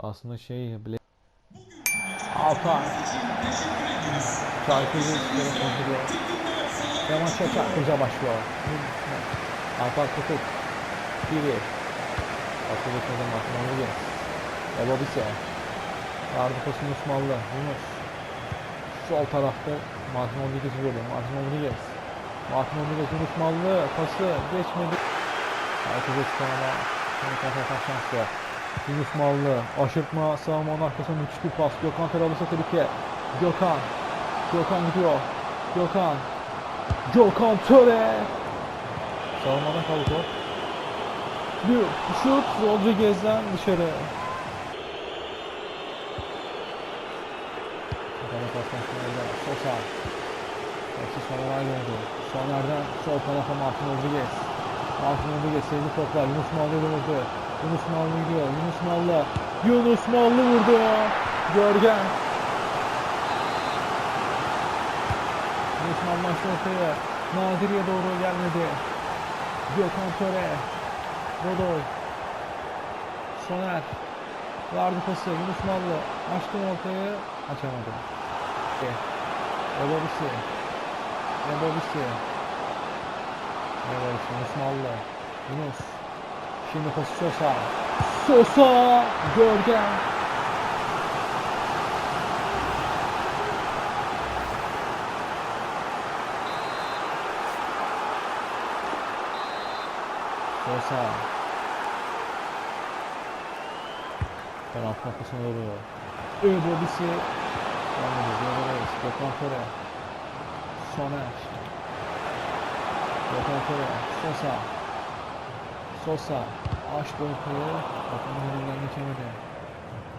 Aslında şey bile Altan Çarpıcı istiyor konduruyor Ve maça çarpıcı başlıyor. Altan tutup Biri Atıldı kazan Martin Rodriguez Ebo Bise. Yardı pasını Osmanlı. Yunus. Sol tarafta Martin Rodriguez vuruyor Martin Rodriguez Martin Rodriguez Yunus Mallı Pası geçmedi. Herkese çıkan ama Şimdi kontra şanslı Yunus Mallı aşırtma savunmanın arkasına müthiş bir pas. Gökhan Teralısa tehlike Gökhan Gökhan gidiyor. Gökhan Gökhan Töre. Savunmadan kaldı. Top Bir şut Rodriguez'den dışarı. Gökhan'a pastan sonra Sosa. Hepsi Soner'e oldu. Soner'den sol tarafa Martin Rodriguez. Martin Rodriguez sevdi toplar. Yunus Mallı vurdu Yunus Mallı gidiyor. Yunus Mallı. Yunus Mallı vurdu. Görgen. Yunus Mallı açtı ortaya. Nadiri'ye doğru gelmedi. Gökhan Töre. Godoy. Soner. Verdi pası. Yunus Mallı. Açtı ortayı. Açamadı. Ebobisi. Ebobisi. Ebobisi. Yunus Mallı. Yunus. Şimdi pası Sosa. Sosa! Görgen. Sosa. Penaltı noktasına doğru. Öbobisi. Yalnız Yalnız Gökhan Töre. Soner. Gökhan Töre. Sosa. Sosa açtı ortaya. Bakan Gönül'den geçemedi.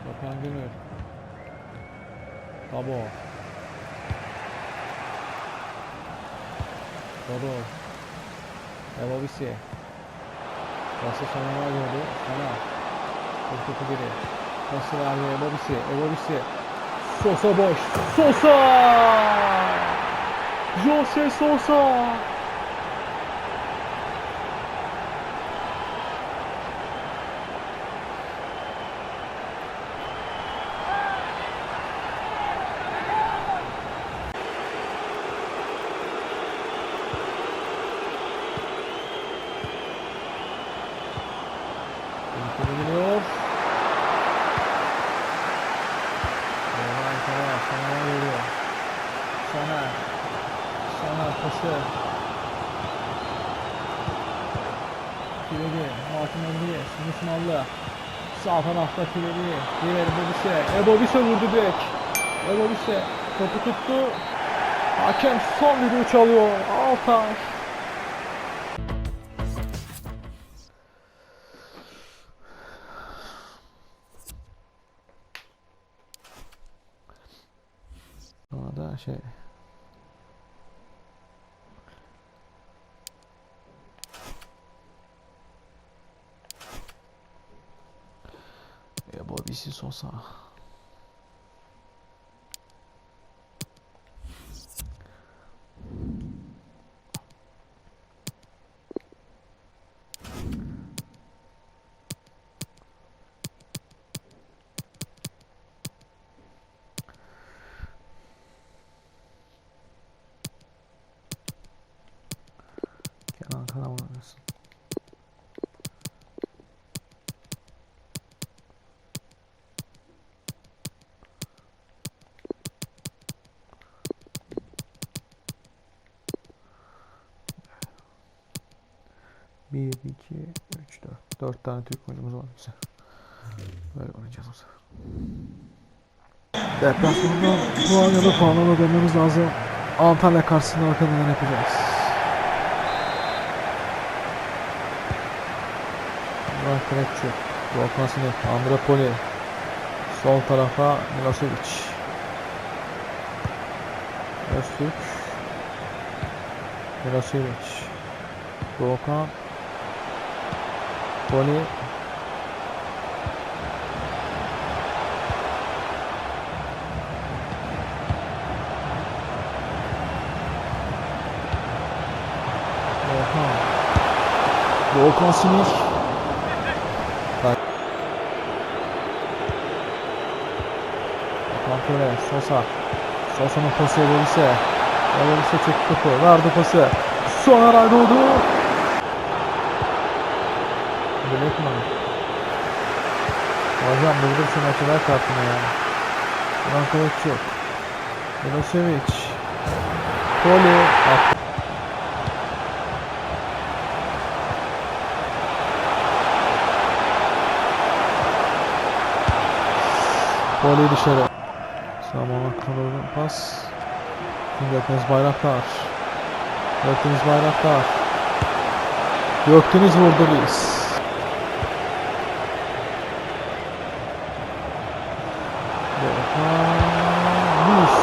Bakan Gönül. Tabo. Godoy. Evabisi. Pası sonuna gördü. Sana. Bir topu geri. Pası verdi Evabisi. Evabisi. Sosa boş. Sosa! Jose Sosa! Tehlikeli geliyor. Soner Ankara, Soner geliyor. Soner. Soner pası. Kilidi, Martin Rodriguez, Yunus Mallı. Sağ tarafta Kilidi, diğer Ebobise. Ebobise vurdu direkt. Ebobise topu tuttu. Hakem son düdüğü çalıyor. Altay. Sonra da şey Ya bu birisi Sosa. Kenan 1, 2, 3, 4. 4 tane Türk oyunumuz var güzel. Böyle oynayacağız o zaman. Deplasmanda Polonya'da puanlama dönmemiz lazım. Antalya karşısında arkadan yapacağız. Burak Krekçi. Blokmasını Andra Poli. Sol tarafa Milosevic. Öztürk. Milosevic. Doğukan Poli. Volkan. Volkan Sinek. Ture, Sosa. Sosa'nın pası Ebobis'e. Ebobis'e çekti topu. Verdi pası. Soner Aydoğdu. Burada şu maçı ver kartını ya. Rankovic yok. Milosevic. Poli. At. Poli dışarı. Saman Akın'ın pas. Gökdeniz Bayraktar. Gökdeniz Bayraktar. Gökdeniz vurdu biz. Gökdeniz.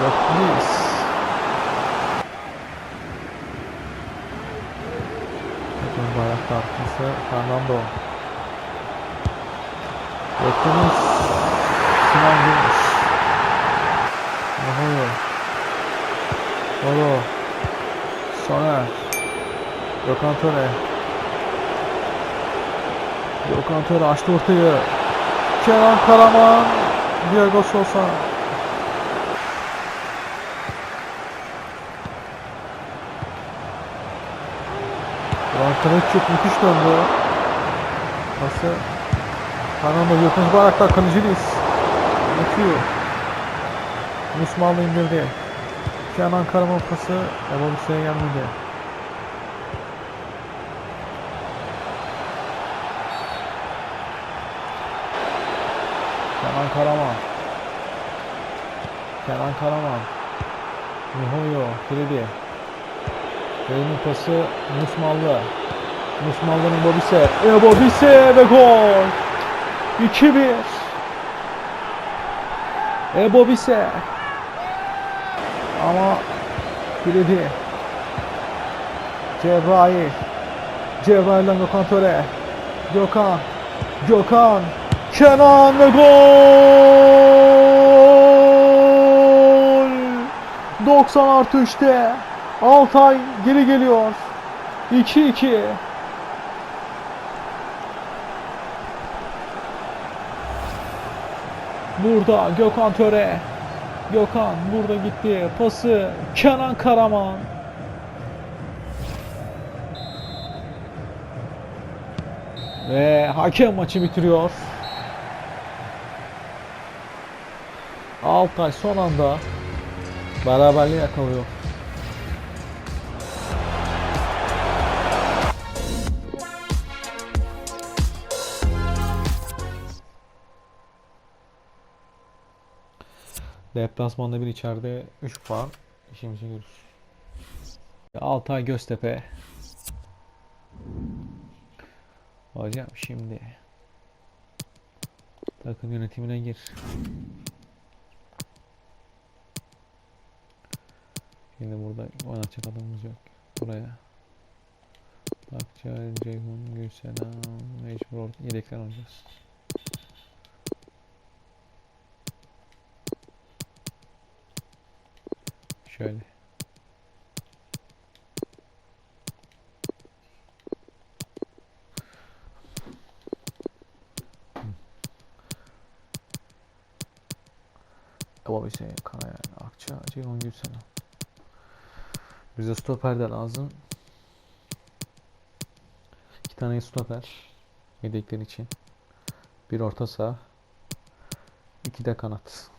Gökdeniz. Gökdeniz Bayraktar. Ise Fernando. Gökdeniz. Sinan Gümüş. Mahoyo. Oro. Soner. Gökhan Töre. Gökhan Töre açtı ortayı. Kenan Karaman. Diego Sosa. Çok müthiş döndü. Pası. Fernando Gökhan Bayraktar kaleciliyiz. Yatıyor. Musmanlı indirdi. Kenan Karaman pası. Ebobis'e gelmedi. Kenan Karaman. Kenan Karaman. Mihoyo. Kredi. Kredi'nin pası Musmallı. Musmallı'nın Bobise. E Bobise ve gol. 2-1. E Bobise. Ama Kredi. Cebrail. Cebrail'den Gökhan Töre. Gökhan. Gökhan. Kenan ve gol! 90 artı 3'te Altay geri geliyor. 2-2. Burada Gökhan Töre. Gökhan burada gitti. Pası Kenan Karaman. Ve hakem maçı bitiriyor. Altay son anda beraberliği yakalıyor. Deplasmanda bir içeride 3 puan işimizi görür. Altay Göztepe. Hocam şimdi takım yönetimine gir. Şimdi burada oynatacak adamımız yok. Buraya. Akçay, Ceyhun, Gülselam, mecbur yedekler oynayacağız. Şöyle. Baba şey Kaya, Akça, Ceyhun, Gülselam. Bize stoper de lazım. İki tane stoper. Yedekler için. Bir orta saha. iki de kanat.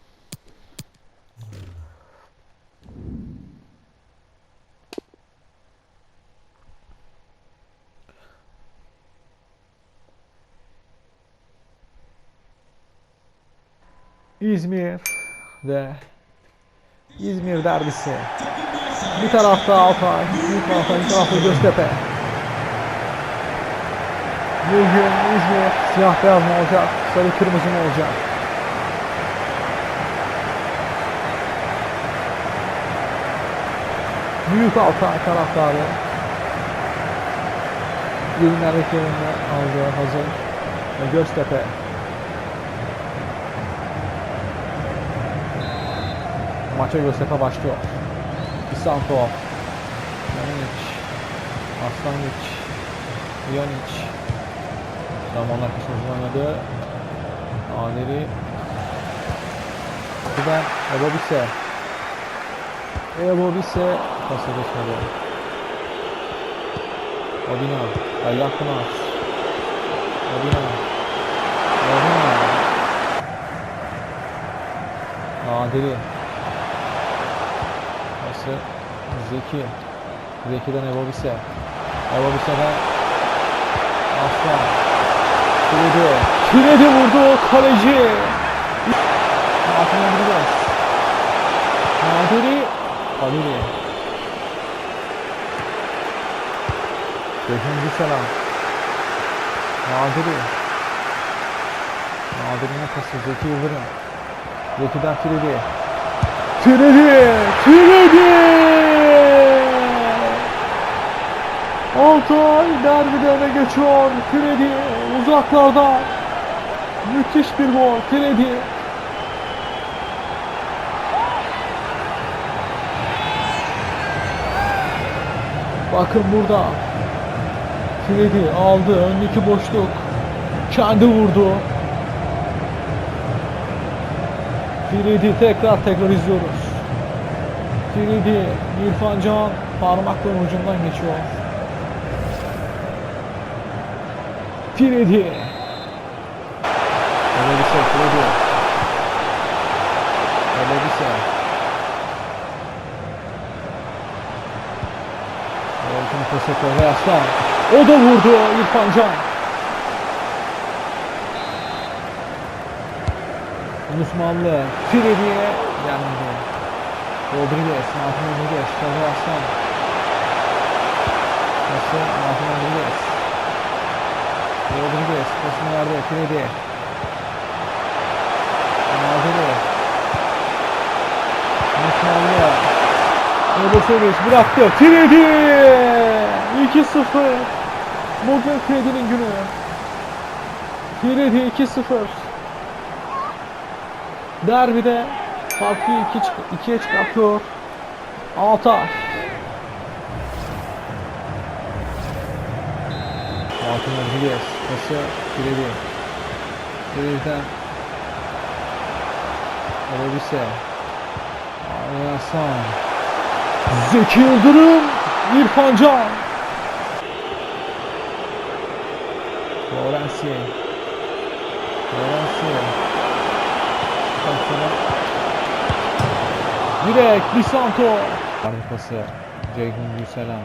İzmir ve İzmir derbisi. Bir tarafta Altay, bir tarafta, bir tarafta Göztepe. Bugün İzmir siyah beyaz mı olacak, sarı kırmızı mı olacak? Büyük Altay taraftarı. Günler ekranında aldığı hazır. Ve Göztepe. Maça Göztepe başlıyor. Isanto. Yanıç. Aslaniç. Pjanic. Zamanlar kısmı oynadı. Adeli. Kuben Ebobise. Ebobise. Pası geçmedi. Odina. Allah Kunas. Odina. Odina. Adeli. Pası Zeki. Zeki'den Ebobise. Evobise'den Aslan. Kilidi. Kilidi vurdu kaleci. Altına vuracağız. Nadiri. Halili. Beşinci selam. Nadiri. Nadiri'nin pası Zeki Yıldırım. Zeki'den Kilidi. Kilidi. Kilidi. Altay derbide öne geçiyor. Kredi uzaklarda. Müthiş bir gol. Kredi. Bakın burada. Kredi aldı. Öndeki boşluk. Kendi vurdu. Kredi tekrar tekrar izliyoruz. Kredi İrfan Can parmakların ucundan geçiyor. Piredi. Elebise, Piredi. Elebise. Orkun Koseko ve Aslan. O da vurdu İrfan Can. Osmanlı Piredi'ye gelmedi. Rodriguez, Martin Rodriguez, Şahin Aslan. Nasıl Martin Rodriguez. Rodriguez pasını verdi. Kredi. Nazırı. Osmanlı. Edosevic bıraktı. Kredi. 2-0. Bugün Kredi'nin günü. Kredi 2-0. Derbide farkı 2'ye çıkartıyor. Altay. Altın Rodriguez. Pası Kireli. Kireli'den Elebise. Araya Hasan. Zeki Yıldırım. İrfan Can. Florenzi. Florenzi. Direkt Lisanto. Ardı pası. Ceyhun Gülselam.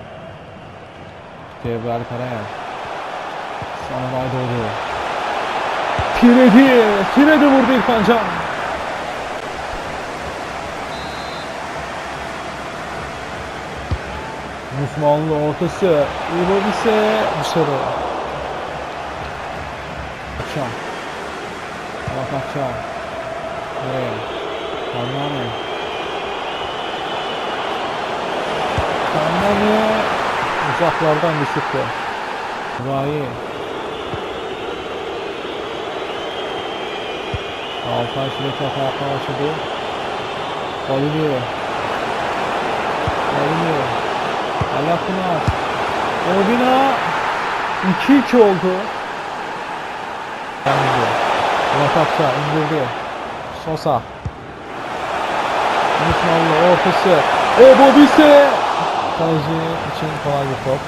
Cevher Karayel. Sana doğru. Piredi. Piredi vurdu İrfan Can. Osmanlı ortası. Immobile dışarı. Akçam. Bak Akçam. Nereye? Kanmane. Kanmane. Uzaklardan düşüktü. Vahiy. Altay sürekli hata başladı. Galileo. Galileo. Allah Pınar. Obina 2-2 oldu. Yandı. Murat Akça indirdi. Sosa. Osmanlı ortası. Ebobise. Kaleci için kolay bir top.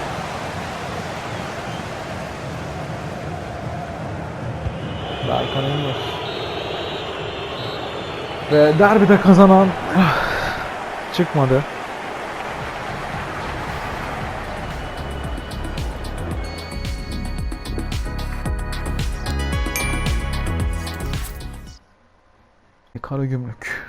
Berkan Emir. Ve derbide kazanan çıkmadı. Ara gümrük.